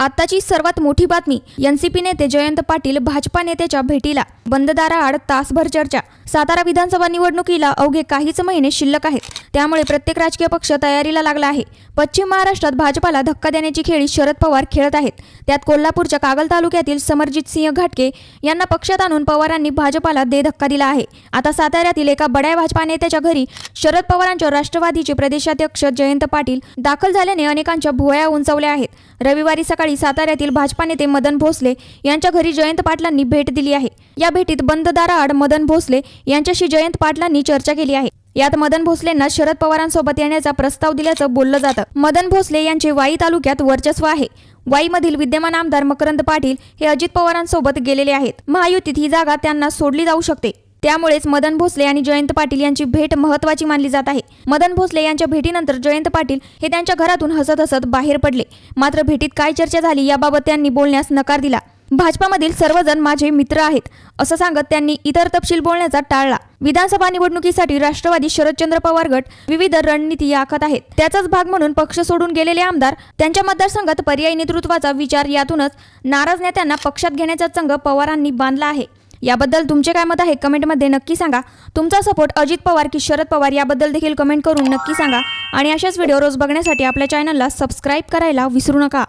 आताची सर्वात मोठी बातमी. एनसीपी नेते जयंत पाटील भाजपा नेत्याच्या भेटीला. बंद आड तासभर चर्चा. सातारा विधानसभा निवडणुकीला अवघे काहीच महिने शिल्लक आहेत. त्यामुळे प्रत्येक राजकीय पक्ष तयारीला लागला आहे. पश्चिम महाराष्ट्रात भाजपाला धक्का देण्याची खेळी शरद पवार खेळत आहेत. त्यात कोल्हापूरच्या कागल तालुक्यातील समरजित सिंह घाटके यांना पक्षात आणून पवारांनी भाजपाला दे धक्का दिला आहे. आता साताऱ्यातील एका बड्या भाजपा नेत्याच्या घरी शरद पवारांच्या राष्ट्रवादीचे प्रदेशाध्यक्ष जयंत पाटील दाखल झाल्याने अनेकांच्या भुवया उंचावल्या आहेत. रविवारी सकाळी सकाळी साताऱ्यातील भाजपा नेते मदन भोसले यांच्या घरी जयंत पाटलांनी भेट दिली आहे. या भेटीत बंद दाराआड मदन भोसले यांच्याशी जयंत पाटलांनी चर्चा केली आहे. यात मदन भोसलेंना शरद पवारांसोबत येण्याचा प्रस्ताव दिल्याचं बोललं जातं. मदन भोसले यांचे वाई तालुक्यात वर्चस्व आहे. वाईमधील विद्यमान आमदार मकरंद पाटील हे अजित पवारांसोबत गेलेले आहेत. महायुतीत ही जागा त्यांना सोडली जाऊ शकते. त्यामुळेच मदन भोसले आणि जयंत पाटील यांची भेट महत्वाची मानली जात आहे. मदन भोसले यांच्या भेटीनंतर जयंत पाटील हे त्यांच्या घरातून हसत हसत बाहेर पडले. मात्र भेटीत काय चर्चा झाली याबाबत त्यांनी बोलण्यास नकार दिला. भाजपामधील सर्वजण माझे मित्र आहेत असं सांगत त्यांनी इतर तपशील बोलण्याचा टाळला. विधानसभा निवडणुकीसाठी राष्ट्रवादी शरदचंद्र पवार गट विविध रणनीती आखत आहेत. त्याचाच भाग म्हणून पक्ष सोडून गेलेले आमदार त्यांच्या मतदारसंघात पर्यायी नेतृत्वाचा विचार यातूनच नाराज नेत्यांना पक्षात घेण्याचा चंग पवारांनी बांधला आहे. याबद्दल तुमचे काय मत आहे? कमेंटमध्ये नक्की सांगा. तुमचा सपोर्ट अजित पवार की शरद पवार याबद्दल देखील कमेंट करून नक्की सांगा. आणि अशाच व्हिडिओ रोज बघण्यासाठी आपल्या चॅनलला सबस्क्राईब करायला विसरू नका.